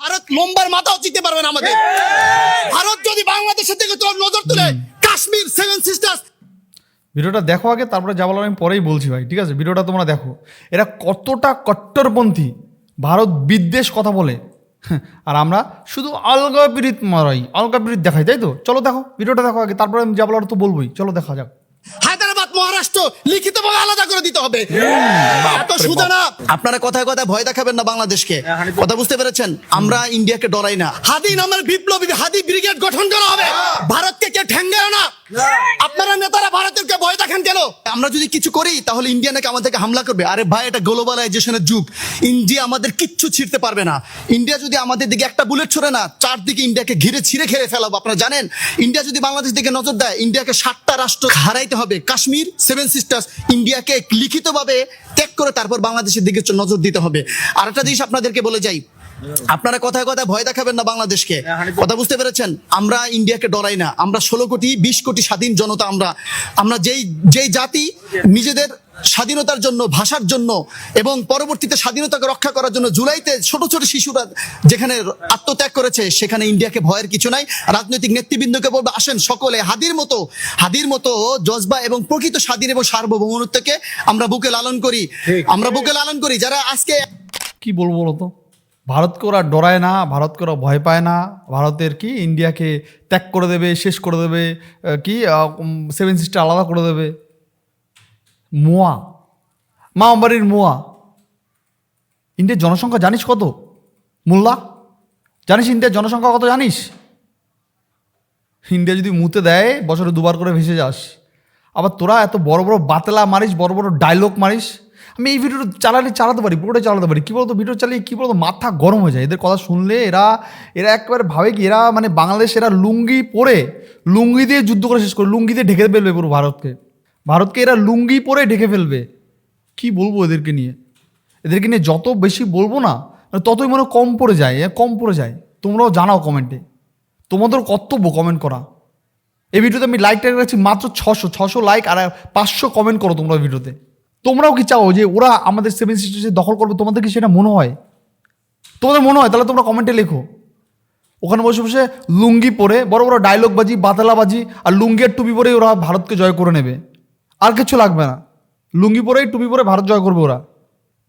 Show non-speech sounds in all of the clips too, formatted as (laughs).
ভারত লম্বার মাথাও চিনতে পারবে না আমাদের। ভারত যদি বাংলাদেশের দিকে তোর নজর তুলে কাশ্মীর সেভেন সিস্টার্স ভিডিওটা দেখো আগে তারপরে যা বলার আমি পরেই বলছি ভাই ঠিক আছে? ভিডিওটা তোমরা দেখো। এরা কতটা কট্টরপন্থী ভারত বিদ্বেষ কথা বলে। (laughs) আর আমরা শুধু আলগা পিরিত মারাই আলগা পিরিত দেখাই তাই তো? চলো দেখো ভিডিওটা দেখো আগে তারপরে আমি যা বলার তো বলবোই। চলো দেখা যাক। মহারাষ্ট্র লিখিতভাবে আলাদা করে দিতে হবে। এত সুজা না আপনারা কথায় কথায় ভয় দেখাবেন না বাংলাদেশকে। কথা বুঝতে পেরেছেন? আমরা ইন্ডিয়াকে ডরাই না। হাদি নামের বিপ্লবী হাদি ব্রিগেড গঠন করা হবে। ঠেঙ্গেও না? আপনারা নেতারা কে ভয় কেন? আমরা যদি কিছু করি, তাহলে ইন্ডিয়া নাকি আমাদেরকে হামলা করবে। আরে ভাই, এটা গ্লোবালাইজেশনের যুগ। ইন্ডিয়া আমাদের কিচ্ছু পারবে না। ইন্ডিয়া যদি আমাদের দিকে একটা বুলেট ছড়ে না, চারদিকে ইন্ডিয়াকে ঘিরে ছিঁড়ে খেয়ে ফেলাবো। আপনারা জানেন, ইন্ডিয়া যদি বাংলাদেশ দিকে নজর দেয়, ইন্ডিয়াকে সাতটা রাষ্ট্র হারাইতে হবে। কাশ্মীর সেভেন সিস্টার্স ইন্ডিয়াকে লিখিতভাবে ত্যাগ করে তারপর বাংলাদেশের দিকে নজর দিতে হবে। আর একটা জিনিস আপনাদেরকে বলে যাই। আপনারা কথায় কথায় ভয় দেখাবেন না বাংলাদেশকে। কথা বুঝতে পেরেছেন? আমরা ইন্ডিয়াকে ডরাই না। আমরা ষোলো কোটি বিশ কোটি স্বাধীন জনতা আমরা। আমরা যেই যেই জাতি নিজেদের স্বাধীনতার জন্য ভাষার জন্য এবং পরবর্তীতে স্বাধীনতাকে রক্ষা করার জন্য জুলাইতে ছোট ছোট শিশুরা যেখানে আত্মত্যাগ করেছে সেখানে ইন্ডিয়াকে ভয়ের কিছু নাই। রাজনৈতিক নেতৃবৃন্দকে বলব আসেন সকলে হাদির মতো হাদির মতো জজবা এবং প্রকৃত স্বাধীন এবং সার্বভৌমত্বকে আমরা বুকে লালন করি। আমরা বুকে লালন করি। যারা আজকে কি বলব বলো তো? ভারতকে ওরা ডরায় না ভারতকে ওরা ভয় পায় না, ভারতের কি ইন্ডিয়াকে ত্যাগ করে দেবে, শেষ করে দেবে কি সেভেন সিস্টার আলাদা করে দেবে? মোয়া, মা আম্বারির মোয়া। ইন্ডিয়ার জনসংখ্যা জানিস কত? মোল্লা, জানিস ইন্ডিয়ার জনসংখ্যা কত জানিস? ইন্ডিয়া যদি মুতে দেয়, বছরে দুবার করে ভেসে যাস। আবার তোরা এত বড় বড় বাতলা মারিস, বড় বড় ডায়লগ মারিস আমি এই ভিডিওটা চালালে চালাতে পারি পুরোটাই চালাতে পারি। কী বলতো, ভিডিও চালিয়ে কী বলতো, মাথা গরম হয়ে যায়। এদের কথা শুনলে এরা এরা একবারে ভাবে কি, এরা মানে বাংলাদেশ এরা লুঙ্গি পরে, লুঙ্গি দিয়ে যুদ্ধ করে শেষ করে, লুঙ্গি দিয়ে ঢেকে ফেলবে পুরো ভারতকে। ভারতকে এরা লুঙ্গি পরে ঢেকে ফেলবে। কি বলব এদেরকে নিয়ে? এদেরকে নিয়ে যত বেশি বলব না, ততই মনে কম পড়ে যায় কম পড়ে যায়। তোমরাও জানাও কমেন্টে। তোমাদের কর্তব্য কমেন্ট করা। এই ভিডিওতে আমি লাইক টাইক রাখছি মাত্র ছশো ছশো লাইক আর পাঁচশো কমেন্ট করো তোমরা ভিডিওতে। তোমরাও কি চাও যে ওরা আমাদের সেভেন সিস্টার্সে দখল করবে? তোমাদের কি সেটা মনে হয়? তোমাদের মনে হয়? তাহলে তোমরা কমেন্টে লেখো। ওখানে বসে বসে লুঙ্গি পরে বড় বড় ডায়লগ বাজি, বাতালা বাজি আর লুঙ্গি আর টুপি পরেই ওরা ভারতকে জয় করে নেবে। আর কিছু লাগবে না। লুঙ্গি পরেই টুপি পরে ভারত জয় করবে ওরা।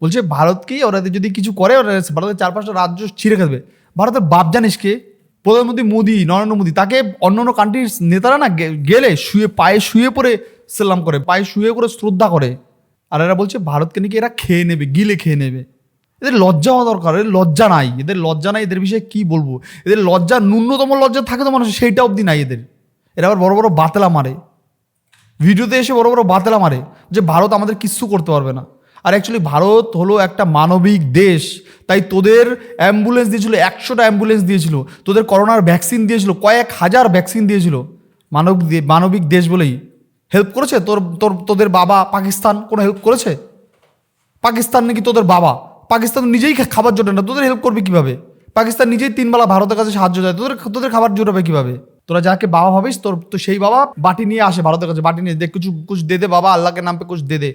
বলছে, ভারতকেই ওরা যদি কিছু করে, ওরা ভারতের চার পাঁচটা রাজ্য ছিঁড়ে খাবে ভারতের বাপ জানিস কে? প্রধানমন্ত্রী মোদী, নরেন্দ্র মোদী, তাকে অন্য অন্য কান্ট্রির নেতারা না গেলে শুয়ে, পায়ে শুয়ে পরে সালাম করে, পায়ে শুয়ে করে শ্রদ্ধা করে। আর এরা বলছে, ভারতকে নাকি এরা খেয়ে নেবে, গিলে খেয়ে নেবে। এদের লজ্জা হওয়া দরকার, এদের লজ্জা নাই। এদের লজ্জা নাই, এদের বিষয়ে কি বলব? এদের লজ্জা, ন্যূনতম লজ্জা থাকে তো মানুষ সেইটা অবধি নাই এদের। এরা আবার বড় বড় বাতলা মারে। ভিডিওতে এসে বড় বড় বাতলা মারে যে, ভারত আমাদের কিচ্ছু করতে পারবে না। আর অ্যাকচুয়ালি ভারত হলো একটা মানবিক দেশ। তাই তোদের অ্যাম্বুলেন্স দিয়েছিল, একশোটা অ্যাম্বুলেন্স দিয়েছিল। তোদের করোনার ভ্যাকসিন দিয়েছিল, কয়েক হাজার ভ্যাকসিন দিয়েছিল। মানব, মানবিক দেশ বলেই। হেল্প করেছে? তোর তোর, তোদের বাবা পাকিস্তান কোনো হেল্প করেছে? পাকিস্তান নাকি তোদের বাবা? পাকিস্তান নিজেই খাবার জোটে না। তোদের হেল্প করবে কীভাবে? পাকিস্তান নিজেই তিনবেলা ভারতের কাছে সাহায্য দেয় তোদের তোদের খাবার জোটাবে কীভাবে? তোরা যাকে বাবা ভাবিস, তোর, তো সেই বাবা বাটি নিয়ে আসে ভারতের কাছে। বাটি নিয়ে দে, কিছু, কুছ দে দে বাবা, আল্লাহকে নাম পে কুছ দে দে।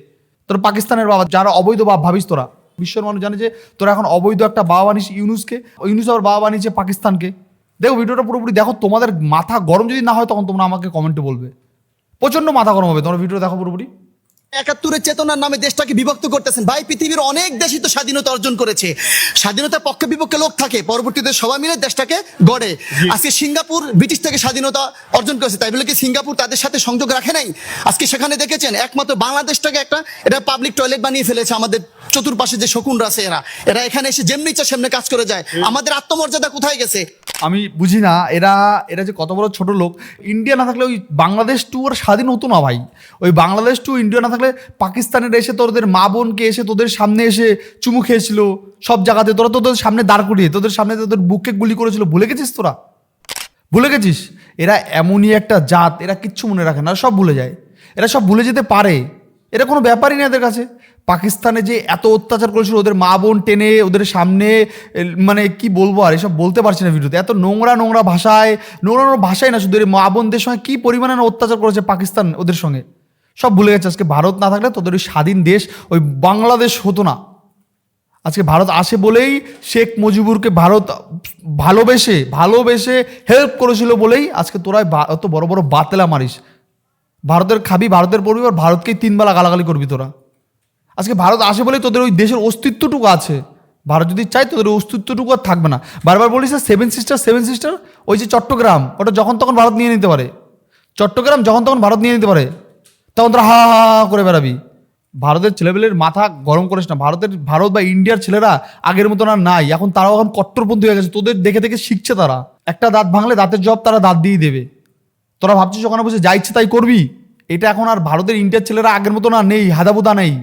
তোর পাকিস্তানের বাবা, যারা অবৈধ বাবা ভাবিস তোরা। বিশ্বর মানুষ জানে যে তোরা এখন অবৈধ একটা বাবা বানিস ইউনুসকে। ইউনুস আবার বাবা বানিয়েছে পাকিস্তানকে। দেখো, ভিডিওটা পুরোপুরি দেখো। তোমাদের মাথা গরম যদি না হয়, তখন তোমরা আমাকে কমেন্টে বলবে। প্রচণ্ড মাথা গরম হবে। তোমরা ভিডিও দেখো পুরোপুরি। একাত্তরের চেতনার নামে দেশটাকে বিভক্ত করতেছেন। ভাই পৃথিবীর অনেক দেশই তো স্বাধীনতা অর্জন করেছে। স্বাধীনতার পক্ষে বিপক্ষে লোক থাকে পরবর্তীতে সবাই মিলে দেশটাকে গড়ে। আজকে সিঙ্গাপুর ব্রিটিশ থেকে স্বাধীনতা অর্জন করেছে তাই বলে কি সিঙ্গাপুর তাদের সাথে সংযোগ রাখে নাই? আজকে সেখানে দেখেছেন একমাত্র বাংলাদেশটাকে একটা এটা পাবলিক টয়লেট বানিয়ে ফেলেছে আমাদের চতুর্পাশে যে শকুনরা আছে এরা। এরা এখানে এসে যেমনি ইচ্ছা সেমনি কাজ করে যায়। আমাদের আত্মমর্যাদা কোথায় গেছে? আমি বুঝি না এরা এরা যে কত বড় ছোট লোক ইন্ডিয়া না থাকলে ওই বাংলাদেশ টু ওর স্বাধীন হতো না ভাই। ওই বাংলাদেশ টু ইন্ডিয়া না থাকলে পাকিস্তানের এসে তোদের মা বোনকে এসে তোদের সামনে এসে চুমু খেয়েছিল। সব জায়গাতে তোরা তোদের সামনে দাঁড় করিয়ে, তোদের সামনে তোদের বুকে গুলি করেছিল, ভুলে গেছিস তোরা? ভুলে গেছিস? এরা এমনই একটা জাত, এরা কিচ্ছু মনে রাখে না সব ভুলে যায়। এরা সব ভুলে যেতে পারে। এরা কোনো ব্যাপারই না এদের কাছে। পাকিস্তানে যে এত অত্যাচার করেছিল ওদের মা বোন টেনে, ওদের সামনে মানে কি বলব আর, এসব বলতে পারছি না ভিডিওতে। এত নোংরা নোংরা ভাষায়, নোংরা নোংরা ভাষায় না শুধু মা বোনদের সঙ্গে কী পরিমাণে অত্যাচার করেছে পাকিস্তান ওদের সঙ্গে। সব ভুলে গেছে। আজকে ভারত না থাকলে তোদের ওই স্বাধীন দেশ, ওই বাংলাদেশ হতো না। আজকে ভারত আসে বলেই শেখ মুজিবুরকে ভারত ভালোবেসে ভালোবেসে হেল্প করেছিল বলেই আজকে তোরা অত বড় বড় বাতেলা মারিস। ভারতের খাবি, ভারতের পরিবার, ভারতকেই তিনবেলা গালাগালি করবি তোরা। আজকে ভারত আসে বলেই তোদের ওই দেশের অস্তিত্বটুকু আছে। ভারত যদি চাই তোদের অস্তিত্বটুকু আর থাকবে না। বারবার বলিস সেভেন সিস্টার সেভেন সিস্টার ওই যে চট্টগ্রাম, ওটা যখন তখন ভারত নিয়ে নিতে পারে। চট্টগ্রাম যখন তখন ভারত নিয়ে নিতে পারে। তখন তোরা হা হা হা করে বেড়াবি। ভারতের ছেলেপেলের মাথা গরম করিস না। ভারতের, ভারত বা ইন্ডিয়ার ছেলেরা আগের মতন আর নাই। এখন তারাও এখন কট্টরপন্থী হয়ে গেছে। তোদের দেখে দেখে শিখছে তারা। একটা দাঁত ভাঙলে দাঁতের জব তারা দাঁত দিয়ে দেবে। তোরা ভাবছিস ওখানে বসে যা ইচ্ছে তাই করবি? এটা এখন আর ভারতের ইন্ডিয়ার ছেলেরা আগের মতো না নেই, হাদাবুদা নেই।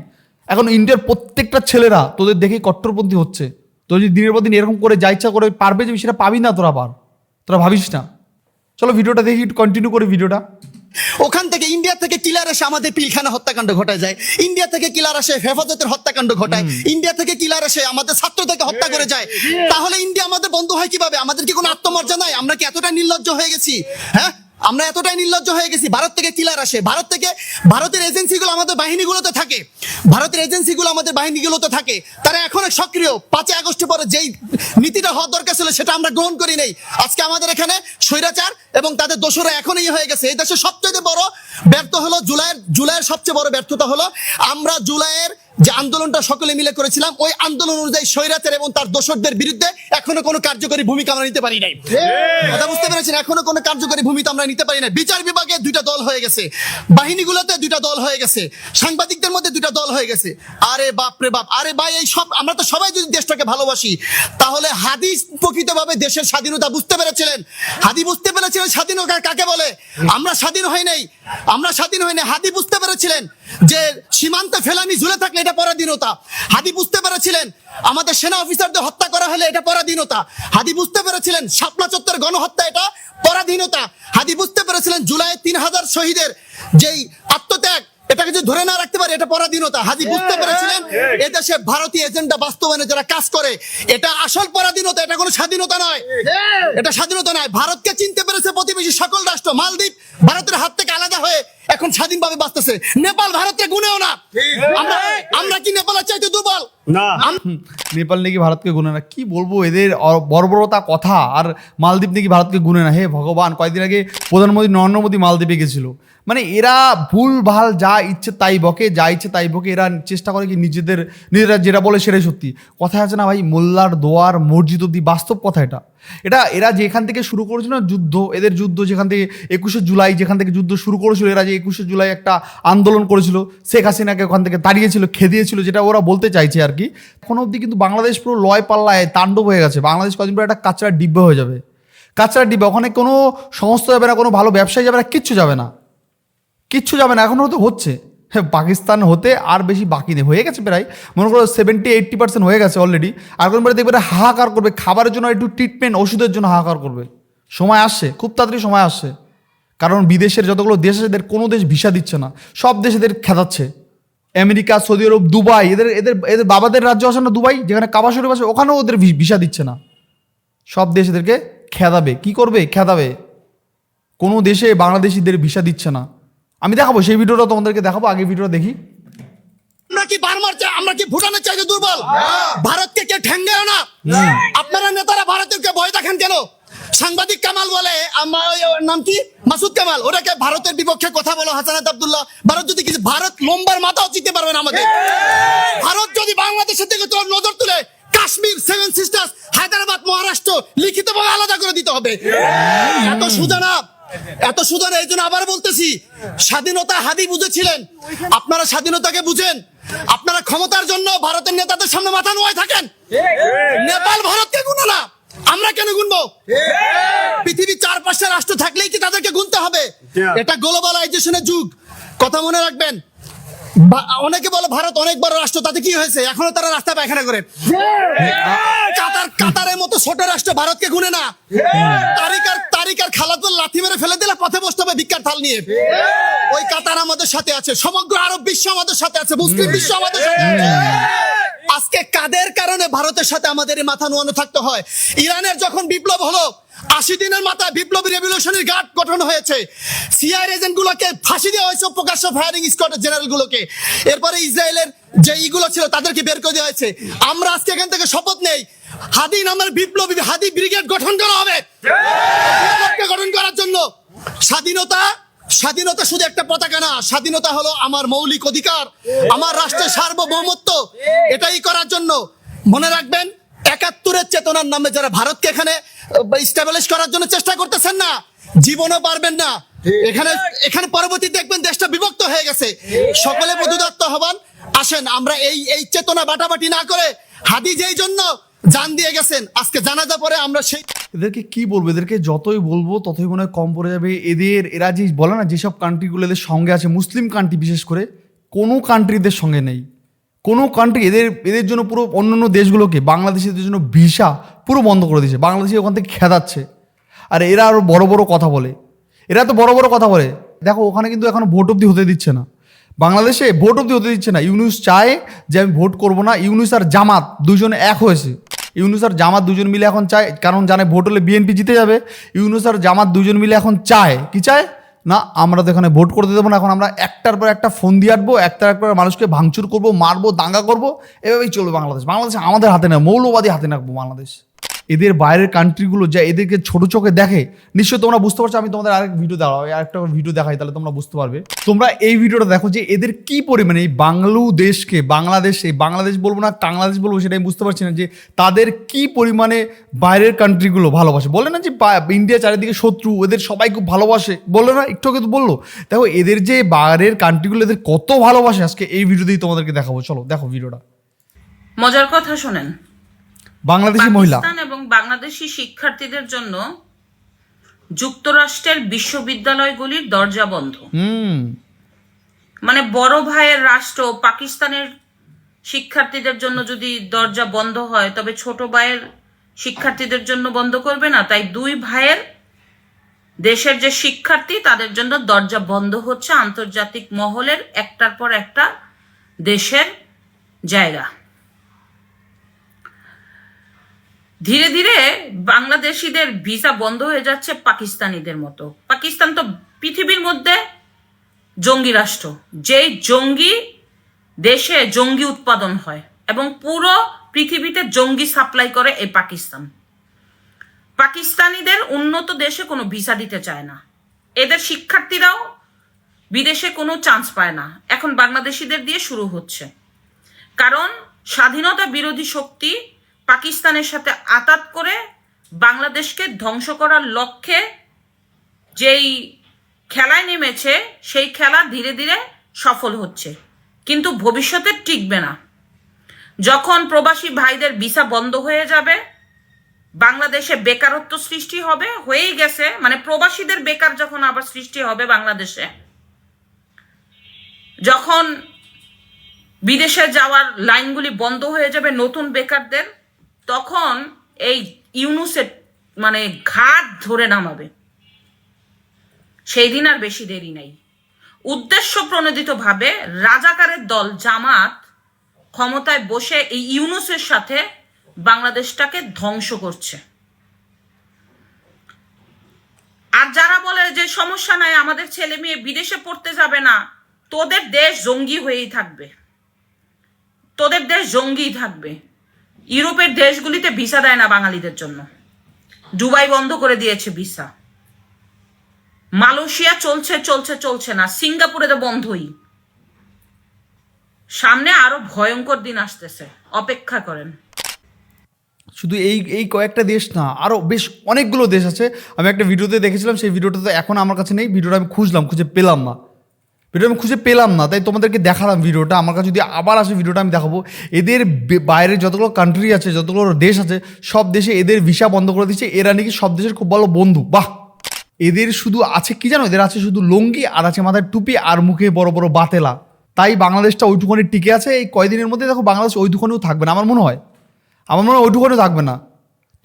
এখন ইন্ডিয়ার প্রত্যেকটা ছেলেরা তোদের দেখেই কট্টরপন্থী হচ্ছে। তো যদি দিনের পর দিন এরকম করে যা ইচ্ছা করে পারবে যে সেটা পাবি না তোরা পার তোরা ভাবিস না। চলো ভিডিওটা দেখি কন্টিনিউ করি ভিডিওটা। ওখান থেকে ইন্ডিয়া থেকে কিলার এসে আমাদের পিলখানা হত্যাকাণ্ড ঘটায় যায়। ইন্ডিয়া থেকে কিলার এসে হেফাজতের হত্যাকাণ্ড ঘটায়। ইন্ডিয়া থেকে কিলার এসে আমাদের ছাত্রদেরকে হত্যা করে যায়। তাহলে ইন্ডিয়া আমাদের বন্ধু হয় কীভাবে? আমাদের কি কোনো আত্মমর্যাদা নাই? আমরা কি এতটা নির্লজ্জ হয়ে গেছি? হ্যাঁ? আমরা এতটাই নির্লজ্জ হয়ে গেছি, ভারত থেকে কিলার আসে। ভারত থেকে, ভারতের এজেন্সিগুলো আমাদের বাহিনীগুলোতে থাকে। ভারতের এজেন্সিগুলো আমাদের বাহিনীগুলোতে থাকে। তারা এখন সক্রিয়। পাঁচই আগস্টের পরে যেই নীতিটা হওয়ার দরকার ছিল সেটা আমরা গ্রহণ করি নাই। আজকে আমাদের এখানে স্বৈরাচার এবং তাদের দোষরা এখনই হয়ে গেছে। এই দেশের সবচেয়ে বড় ব্যর্থ হলো জুলাইয়ের জুলাইয়ের সবচেয়ে বড় ব্যর্থতা হলো আমরা জুলাইয়ের যে আন্দোলনটা সকলে মিলে করেছিলাম ওই আন্দোলন অনুযায়ী স্বৈরাচার এবং তার দোষকদের বিরুদ্ধে এখনও কোনো কার্যকরী ভূমিকা আমরা নিতে পারি নাই। কথা বুঝতে পেরেছেন? এখনও কোনো কার্যকরী ভূমিকা আমরা নিতে পারি না বিচার বিভাগে দুইটা দল হয়ে গেছে। বাহিনীগুলোতে দুইটা দল হয়ে গেছে। সাংবাদিকদের মধ্যে দুইটা দল হয়ে গেছে। আরে বাপ রে বাপ, আরে ভাই, এই সব আমরা তো সবাই যদি দেশটাকে ভালোবাসি, তাহলে হাদিস প্রকৃতভাবে দেশের স্বাধীনতা বুঝতে পেরেছিলেন। হাদি বুঝতে পেরেছিলেন স্বাধীনতা কাকে বলে? আমরা স্বাধীন হই নাই। আমরা স্বাধীন হই নাই। হাদি বুঝতে পেরেছিলেন যে সীমান্তে ফেলানি ঝুলে থাকলে এটা পরাধীনতা। হাদি বুঝতে পেরেছিলেন আমাদের সেনা অফিসারদের হত্যা করা হলে এটা পরাধীনতা। হাদি বুঝতে পেরেছিলেন শাপলা চত্বর গণহত্যা এটা পরাধীনতা। হাদি বুঝতে পেরেছিলেন জুলাই তিন হাজার শহীদের যেই আত্মত্যাগ এটাকে যদি ধরে না রাখতে পারে এটা পরাধীনতা। হাজি বুঝতে পেরেছিলেন? এদেশে ভারতীয় এজেন্ডা বাস্তবায়নে যারা কাজ করে এটা আসল পরাধীনতা এটা কোনো স্বাধীনতা নয়। এটা স্বাধীনতা নয়। ভারতকে চিনতে পেরেছে প্রতিবেশী সকল রাষ্ট্র মালদ্বীপ ভারতের হাত থেকে আলাদা হয়ে এখন স্বাধীনভাবে বাঁচতেছে। নেপাল ভারতকে গুনেও না। আমরা আমরা কি নেপালের চাইতে দুর্বল? না। নেপাল নাকি ভারতকে গুনে না। কি বলব এদের বর্বরতা কথা। আর মালদ্বীপ নাকি ভারতকে গুনে না। হে ভগবান কয়েকদিন আগে প্রধানমন্ত্রী নরেন্দ্র মোদী মালদ্বীপে গেছিল। মানে এরা ভুল ভালো যা ইচ্ছে তাই বকে যা ইচ্ছে তাই বকে। এরা চেষ্টা করে কি নিজেদের নিজেরা যেটা বলে সেটাই সত্যি। কথা আছে না ভাই মোল্লার দোয়ার মসজিদ অব্দি বাস্তব কথা এটা। এটা, এরা যেখান থেকে শুরু করেছিল না, যুদ্ধ, এদের যুদ্ধ যেখান থেকে একুশে জুলাই যেখান থেকে যুদ্ধ শুরু করেছিল, এরা যে একুশে জুলাই একটা আন্দোলন করেছিল, শেখ হাসিনাকে ওখান থেকে তাড়িয়েছিল, খেদিয়েছিল, যেটা ওরা বলতে চাইছে আর কি এখন অবধি কিন্তু বাংলাদেশ পুরো লয় পাল্লায় তাণ্ডব হয়ে গেছে, বাংলাদেশ কদিন পরে একটা কাঁচড়ার ডিব্বা হয়ে যাবে, কাঁচড়ার ডিব্বা, ওখানে কোনো সংস্থা যাবে না, কোনো ভালো ব্যবসায়ী যাবে না, কিচ্ছু যাবে না, কিচ্ছু যাবে না এখনও তো হচ্ছে। পাকিস্তান হতে আর বেশি বাকি নেই। হয়ে গেছে প্রায়। মনে করো সেভেন্টি এইট্টি পার্সেন্ট হয়ে গেছে অলরেডি আর কোনো দেখবে হাহাকার করবে। খাবারের জন্য একটু ট্রিটমেন্ট ওষুধের জন্য হাহাকার করবে। সময় আসছে। খুব তাড়াতাড়ি সময় আসছে। কারণ বিদেশের যতগুলো দেশ আছে, এদের কোনো দেশ ভিসা দিচ্ছে না। সব দেশ এদের খেদাচ্ছে। আমেরিকা, সৌদি আরব, দুবাই, এদের এদের এদের বাবাদের রাজ্য আছে না দুবাই, যেখানে কাবা শরীফ আছে, ওখানেও ওদের ভিসা দিচ্ছে না। সব দেশ এদেরকে খেদাবে। কি করবে? খেদাবে। কোনো দেশে বাংলাদেশিদের ভিসা দিচ্ছে না। আমি দেখাবো সেই ভিডিওটা তোমাদেরকে দেখাবো আগে ভিডিওটা দেখি। আমরা কি বার্মার চাই আমরা কি ভুটানের চাইতে দুর্বল? ভারতকে কে ঠেঙ্গেও না? আপনারা নেতারা ভারতের কে ভয় দেখেন কেন? সাংবাদিক কামাল বলে আমার নাম কি? মাসুদ কামাল। ওটাকে ভারতের বিপক্ষে কথা বলো হাসানাত আব্দুল্লাহ। ভারত যদি কিছু ভারত লম্বার মাথাও চিনতে পারবে না আমাদের। ভারত যদি বাংলাদেশের দিকে তোর নজর তুলে কাশ্মীর সেভেন সিস্টার্স হায়দ্রাবাদ মহারাষ্ট্র লিখিতভাবে আলাদা করে দিতে হবে। এত সুজা না এত সুজা এই জন্য আবার বলতেছি স্বাধীনতা হাদি বুঝেছিলেন। আপনারা স্বাধীনতাকে বুঝেন। আপনারা ক্ষমতার জন্য ভারতের নেতাদের সামনে মাথা নোয়ায় থাকেন। নেপাল ভারতকে গুনো না। আমরা কেন গুনবো? পৃথিবীর চার পাঁচটা রাষ্ট্র থাকলেই কি তাদেরকে গুনতে হবে? এটা গ্লোবালাইজেশনের যুগ। কথা মনে রাখবেন অনেকে বলে ভারত অনেক বড় রাষ্ট্র তাতে কি হয়েছে? এখনও তারা রাস্তা পায়খানা করে। কাতার কাতারের মতো ছোট রাষ্ট্র ভারতকে গুনে না। তারিকার তারিকার খালাতুল লাথি মেরে ফেলে দিলে পথে বসতে হবে ভিক্ষার থাল নিয়ে। ওই কাতার আমাদের সাথে আছে সমগ্র আরব বিশ্ব আমাদের সাথে আছে মুসলিম বিশ্ব আমাদের সাথে আছে। আজকে কাদের কারণে ভারতের সাথে আমাদের মাথা নোয়ানো থাকতে হয়? ইরানের যখন বিপ্লব হলো আশি দিনের মাথায় বিপ্লবী রেভলিউশনারি গার্ড গঠন হয়েছে। সিআই এজেন্ট গুলোকে ফাঁসি দেওয়া হয়েছে প্রকাশ্য ফায়ারিং স্কোয়াড জেনারেল গুলোকে এরপরে ইসরায়েলের যে ইগুলো ছিল তাদেরকে বের করে দেওয়া হয়েছে। আমরা আজকে এখান থেকে শপথ নেই। হাদি নামের বিপ্লবী হাদি ব্রিগেড গঠন করা হবে। গঠন করার জন্য স্বাধীনতা স্বাধীনতা শুধু একটা পতাকা না, স্বাধীনতা হলো আমার মৌলিক অধিকার, আমার রাষ্ট্রের সার্বভৌমত্ব। এটাই করার জন্য মনে রাখবেন একাত্তরের চেতনার নামে যারা ভারতকে এখানে স্টাবলিশ করার জন্য চেষ্টা করতেছেন না, জীবনও পারবেন না। এখানে এখানে পরবর্তী দেখবেন দেশটা বিভক্ত হয়ে গেছে। সকলে প্রতিদত্ত হবান, আসেন, আমরা এই এই চেতনা বাটাবাটি না করে হাদি যেই জন্য জান দিয়ে গেছেন, আজকে জানাজা পরে আমরা সেই এদেরকে কি বলব? এদেরকে যতই বলব, ততই মনে কম পড়ে যাবে। এদের, এরা যে বলে না, যেসব কান্ট্রিগুলো এদের সঙ্গে আছে, মুসলিম কান্ট্রি বিশেষ করে, কোনো কান্ট্রিদের সঙ্গে নেই। কোনো কান্ট্রি এদের এদের জন্য পুরো অন্য অন্য দেশগুলোকে বাংলাদেশের জন্য ভিসা পুরো বন্ধ করে দিয়েছে। বাংলাদেশে ওখান থেকে খেদাচ্ছে। আর এরা আরও বড় বড় কথা বলে। এরা তো বড় বড় কথা বলে। দেখো, ওখানে কিন্তু এখন ভোট অব্দি হতে দিচ্ছে না। বাংলাদেশে ভোট অব্দি হতে দিচ্ছে না। ইউনুস চায় যে আমি ভোট করব না। ইউনুস আর জামাত দুজন এক হয়েছে। ইউনুস আর জামাত দুজন মিলে এখন চায়। কারণ জানে ভোট হলে বিএনপি জিতে যাবে। ইউনুস আর জামাত দুজন মিলে এখন চায়। কি চায়? না, আমরা তো এখানে ভোট করতে দেবো না, এখন আমরা একটার পর একটা ফোন দিয়ে আটবো, একটার পর মানুষকে ভাঙচুর করব, মারবো, দাঙ্গা করব, এভাবেই চলবে বাংলাদেশ। বাংলাদেশ আমাদের হাতে না মৌলবাদী হাতে নাকবো বাংলাদেশ। এদের বাইরের কান্ট্রিগুলো যা এদেরকে ছোট চোখে দেখে, নিশ্চয়ই তোমরা বুঝতে পারছ, আমি তোমাদের আরেক ভিডিও দেখাবো আরেকটা ভিডিও দেখাই, তাহলে তোমরা বুঝতে পারবে। তোমরা এই ভিডিওটা দেখো যে এদের কি পরিমাণে এই বাংলাদেশকে, বাংলাদেশ এই বাংলাদেশ বলব না বাংলাদেশ বলব সেটা আমি বুঝতে পারছি না, যে তাদের কি পরিমাণে বাইরের কান্ট্রিগুলো ভালোবাসে। বলে না যে ইন্ডিয়া চারিদিকে শত্রু এদের সবাই খুব ভালোবাসে বলল না, একটু আগে তো বলল। দেখো, এদের যে বাইরের কান্ট্রিগুলো এদের কত ভালোবাসে, আজকে এই ভিডিও ভিডিওতেই তোমাদেরকে দেখাবো, চলো, দেখো ভিডিওটা মজার কথা শোনেন বাংলাদেশি মহিলা। এবং বাংলাদেশি শিক্ষার্থীদের জন্য যুক্তরাষ্ট্রের বিশ্ববিদ্যালয়গুলির দরজা বন্ধ। মানে বড় ভাইয়ের রাষ্ট্র পাকিস্তানের শিক্ষার্থীদের জন্য যদি দরজা বন্ধ হয় তবে ছোট ভাইয়ের শিক্ষার্থীদের জন্য বন্ধ করবে না। তাই দুই ভাইয়ের দেশের যে শিক্ষার্থী তাদের জন্য দরজা বন্ধ হচ্ছে আন্তর্জাতিক মহলের একটার পর একটা দেশের জায়গা। ধীরে ধীরে বাংলাদেশিদের ভিসা বন্ধ হয়ে যাচ্ছে পাকিস্তানিদের মতো। পাকিস্তান তো পৃথিবীর মধ্যে জঙ্গি রাষ্ট্র। যেই জঙ্গি দেশে জঙ্গি উৎপাদন হয় এবং পুরো পৃথিবীতে জঙ্গি সাপ্লাই করে এই পাকিস্তান। পাকিস্তানিদের উন্নত দেশে কোনো ভিসা দিতে চায় না। এদের শিক্ষার্থীরাও বিদেশে কোনো চান্স পায় না। এখন বাংলাদেশিদের দিয়ে শুরু হচ্ছে। কারণ স্বাধীনতা বিরোধী শক্তি পাকিস্তানের সাথে আতাত করে বাংলাদেশকে ধ্বংস করার লক্ষ্যে যেই খেলায় নেমেছে, সেই খেলা ধীরে ধীরে সফল হচ্ছে। কিন্তু ভবিষ্যতে টিকবে না। যখন প্রবাসী ভাইদের ভিসা বন্ধ হয়ে যাবে, বাংলাদেশে বেকারত্ব সৃষ্টি হবে, হয়েই গেছে মানে প্রবাসীদের বেকার যখন আবার সৃষ্টি হবে বাংলাদেশে, যখন বিদেশে যাওয়ার লাইনগুলি বন্ধ হয়ে যাবে নতুন বেকারদের তখন এই ইউনুসের মানে ঘাট ধরে নামাবে। সেই দিন আর বেশি দেরি নাই। উদ্দেশ্য প্রণোদিতভাবে রাজাকারের দল জামাত ক্ষমতায় বসে এই ইউনুসের সাথে বাংলাদেশটাকে ধ্বংস করছে। আর যারা বলে যে সমস্যা নাই, আমাদের ছেলে মেয়ে বিদেশে পড়তে যাবে না, তোদের দেশ জঙ্গি হয়েই থাকবে। তোদের দেশ জঙ্গিই থাকবে। ইউরোপের দেশগুলিতে ভিসা দেয় না বাঙালিদের জন্য। দুবাই বন্ধ করে দিয়েছে ভিসা। মালয়েশিয়া চলছে চলছে চলছে না। সিঙ্গাপুরে তো বন্ধই। সামনে আরও ভয়ঙ্কর দিন আসতেছে। অপেক্ষা করেন। শুধু এই এই কয়েকটা দেশ না আরও বেশ অনেকগুলো দেশ আছে। আমি একটা ভিডিওতে দেখেছিলাম, সেই ভিডিওটা তো এখন আমার কাছে নেই। ভিডিওটা আমি খুঁজলাম, খুঁজে পেলাম না। ভিডিও আমি খুঁজে পেলাম না, তাই তোমাদেরকে দেখালাম ভিডিওটা। আমার কাছে যদি আবার আসে ভিডিওটা, আমি দেখাবো। এদের বাইরে যতগুলো কান্ট্রি আছে, যতগুলো দেশ আছে, সব দেশে এদের ভিসা বন্ধ করে দিচ্ছে। এরা নাকি সব দেশের খুব ভালো বন্ধু। বাহ! এদের শুধু আছে কি জানো? এদের আছে শুধু লঙ্গি, আর আছে মাথায় টুপি, আর মুখে বড় বড় বাতেলা। তাই বাংলাদেশটা ওইটুখানি টিকে আছে। এই কয়দিনের মধ্যে দেখো বাংলাদেশ ওইটুখানিও থাকবে না, আমার মনে হয়। আমার মনে হয় ওইটুখানিও থাকবে না।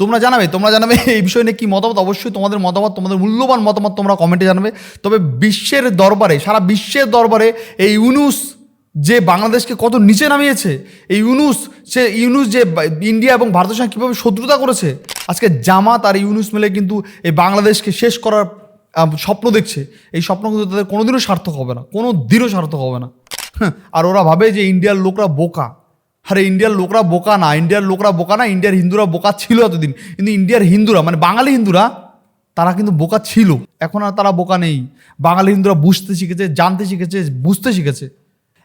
তোমরা জানাবে তোমরা জানাবে (laughs) এই বিষয় নিয়ে কী মতামত? অবশ্যই তোমাদের মতামত, তোমাদের মূল্যবান মতামত তোমরা কমেন্টে জানাবে। তবে বিশ্বের দরবারে, সারা বিশ্বের দরবারে এই ইউনুস যে বাংলাদেশকে কত নিচে নামিয়েছে, এই ইউনুস সে, ইউনুস যে ইন্ডিয়া এবং ভারতের সঙ্গে কীভাবে শত্রুতা করেছে, আজকে জামাত আর ইউনুস মিলে কিন্তু এই বাংলাদেশকে শেষ করার স্বপ্ন দেখছে। এই স্বপ্ন কিন্তু তাদের কোনোদিনও সার্থক হবে না কোনো দিনও সার্থক হবে না। (laughs) আর ওরা ভাবে যে ইন্ডিয়ার লোকরা বোকা। আরে ইন্ডিয়ার লোকরা বোকা না, ইন্ডিয়ার লোকরা বোকা না, ইন্ডিয়ার হিন্দুরা বোকা ছিল এতদিন। কিন্তু ইন্ডিয়ার হিন্দুরা মানে বাঙালি হিন্দুরা, তারা কিন্তু বোকা ছিল। এখন আর তারা বোকা নেই। বাঙালি হিন্দুরা বুঝতে শিখেছে, জানতে শিখেছে, বুঝতে শিখেছে।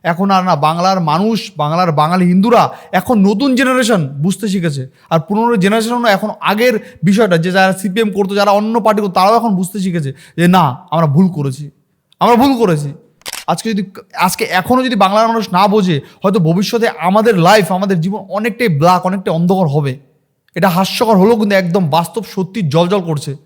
এখন আর না, বাংলার মানুষ, বাংলার বাঙালি হিন্দুরা এখন নতুন জেনারেশন বুঝতে শিখেছে। আর পুরনো জেনারেশনও এখন আগের বিষয়টা, যে যারা সিপিএম করতো, যারা অন্য পার্টি করতো, তারাও এখন বুঝতে শিখেছে যে না, আমরা ভুল করেছি। আমরা ভুল করেছি। আজকে যদি আজকে এখনও যদি বাংলার মানুষ না বোঝে, হয়তো ভবিষ্যতে আমাদের লাইফ আমাদের জীবন অনেকটাই ব্ল্যাক অনেকটাই অন্ধকার হবে। এটা হাস্যকর হলেও কিন্তু একদম বাস্তব সত্যি জলজল করছে।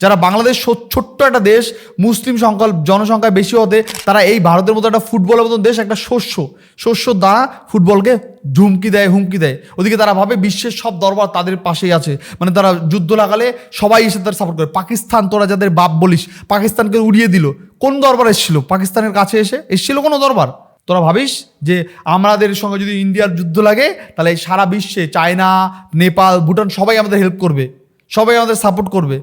যারা বাংলাদেশ ছোট্ট একটা দেশ, মুসলিম সংখ্যা, জনসংখ্যা বেশি হতে, তারা এই ভারতের মতো একটা ফুটবলের মতো দেশ, একটা শস্য শস্য দ্বারা ফুটবলকে ঝুমকি দেয়, হুমকি দেয়। ওদিকে তারা ভাবে বিশ্বের সব দরবার তাদের পাশেই আছে। মানে তারা যুদ্ধ লাগালে সবাই এসে তারা সাপোর্ট করে। পাকিস্তান তোরা যাদের বাপ বলিস, পাকিস্তানকে উড়িয়ে দিল। কোন দরবার এসেছিল? পাকিস্তানের কাছে এসে এসেছিল কোনো দরবার? তোরা ভাবিস যে আমাদের সঙ্গে যদি ইন্ডিয়ার যুদ্ধ লাগে, তাহলে সারা বিশ্বে চায়না, নেপাল, ভুটান সবাই আমাদের হেল্প করবে, সবাই আমাদের সাপোর্ট করবে।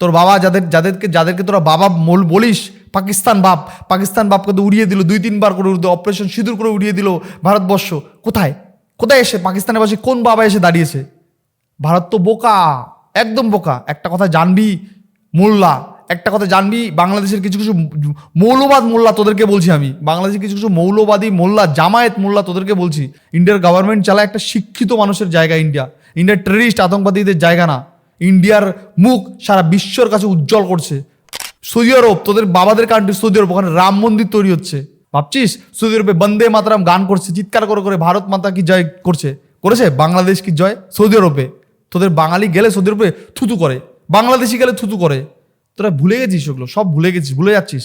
তোর বাবা যাদের, যাদেরকে যাদেরকে তোরা বাবা মোল বলিস, পাকিস্তান বাপ, পাকিস্তান বাপকে তো উড়িয়ে দিল, দুই তিনবার করে অপারেশন সিঁদুর করে উড়িয়ে দিল ভারতবর্ষ। কোথায়? কোথায় এসে? পাকিস্তানের পাশে কোন বাবা এসে দাঁড়িয়েছে? ভারত তো বোকা, একদম বোকা। একটা কথা জানবি, মোল্লা একটা কথা জানবি, বাংলাদেশের কিছু কিছু মৌলবাদ মোল্লা তোদেরকে বলছি আমি। বাংলাদেশের কিছু কিছু মৌলবাদী মোল্লা, জামায়াত মোল্লা তোদেরকে বলছি। ইন্ডিয়ার গভর্নমেন্ট চালায় একটা শিক্ষিত মানুষের জায়গা ইন্ডিয়া। ইন্ডিয়ার টেররিস্ট আতঙ্কবাদীদের জায়গা না। ইন্ডিয়ার মুখ সারা বিশ্বর কাছে উজ্জ্বল করছে। সৌদি আরব, তোদের বাবাদের কান্ট্রি সৌদি আরব, ওখানে রাম মন্দির তৈরি হচ্ছে। ভাবছিস? সৌদি আরবে বন্দে মাতারাম গান করছে, চিৎকার করে করে ভারত মাতা কি জয় করছে? করেছে? বাংলাদেশ কি জয়? সৌদি আরবে। তোদের বাঙালি গেলে সৌদি আরবে থুতু করে। বাংলাদেশি গেলে থুতু করে। তোরা ভুলে গেছিস ওগুলো, সব ভুলে গেছিস, ভুলে যাচ্ছিস।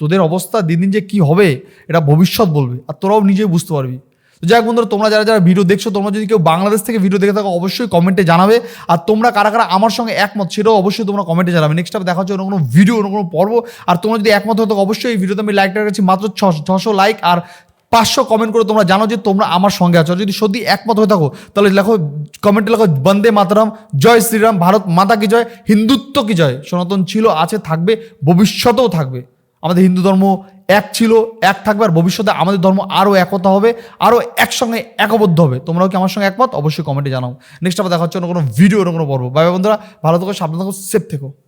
তোদের অবস্থা দিন দিন যে কি হবে, এটা ভবিষ্যৎ বলবে, আর তোরাও নিজেই বুঝতে পারবি। তো যাই বন্ধুরা, তোমরা যারা যারা ভিডিও দেখছ, তোমরা যদি কেউ বাংলাদেশ থেকে ভিডিও দেখে থাকো, অবশ্যই কমেন্টে জানাবে। আর তোমরা কারা কারা আমার সঙ্গে একমত, সেটাও অবশ্যই তোমরা কমেন্টে জানাবে। নেক্সট টাইম দেখা হচ্ছে অন্য কোনো ভিডিও অন্য কোনো পর্ব। আর তোমরা যদি একমত হতো অবশ্যই এই ভিডিওতে আমি লাইকটা রেখেছি, মাত্র ছশো লাইক আর পাঁচশো কমেন্ট করে তোমরা জানো যে তোমরা আমার সঙ্গে আছো। যদি সত্যি একমত হয়ে থাকো, তাহলে লেখো কমেন্টে লেখো, বন্দে মাতারাম, জয় শ্রীরাম, ভারত মাতা কি জয়, হিন্দুত্ব কি জয়। সনাতন ছিল, আছে, থাকবে, ভবিষ্যতেও থাকবে। আমাদের হিন্দু ধর্ম এক ছিল, এক থাকবে, আর ভবিষ্যতে আমাদের ধর্ম আরও একতা হবে, আরও একসঙ্গে একবদ্ধ হবে। তোমরাও কি আমার সঙ্গে একমত? অবশ্যই কমেন্টে জানাও। নেক্সট আবার দেখা হচ্ছে অন্য কোনো ভিডিও অন্য কোনো পর্ব। বাই বন্ধুরা, ভালো থেকো, সাবধান থেকো সেফ থেকো।